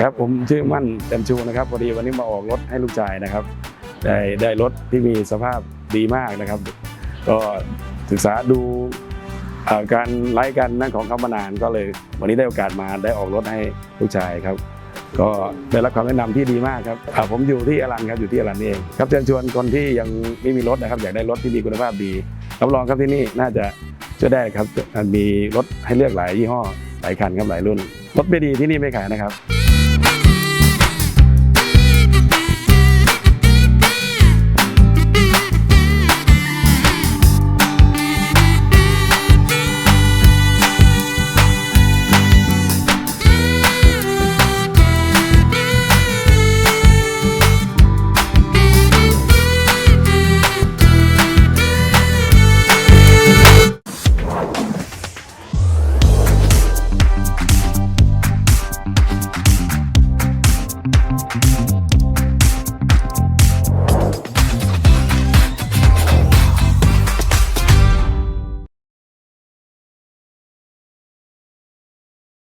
ครับผมชื่อมั่นเต็มชูนะครับพอดีวันนี้มาออกรถให้ลูกชายนะครับ ได้ได้รถที่มีสภาพดีมากนะครับ ก็ศึกษาดูการไล่กันนั่นของเขามานานก็เลย วันนี้ได้โอกาสมาได้ออกรถให้ลูกชายครับ ก็ได้รับคำแนะนำที่ดีมากครับผมอยู่ที่อลันครับอยู่ที่อลันนี่เองครับเชิญชวนคนที่ยังไม่มีรถนะครับอยากได้รถที่มีคุณภาพดีรับรองครับที่นี่น่าจะช่วยได้ครับมีรถให้เลือกหลายยี่ห้อหลายคันครับหลายรุ่นรถไม่ดีที่นี่ไม่ขายนะครับ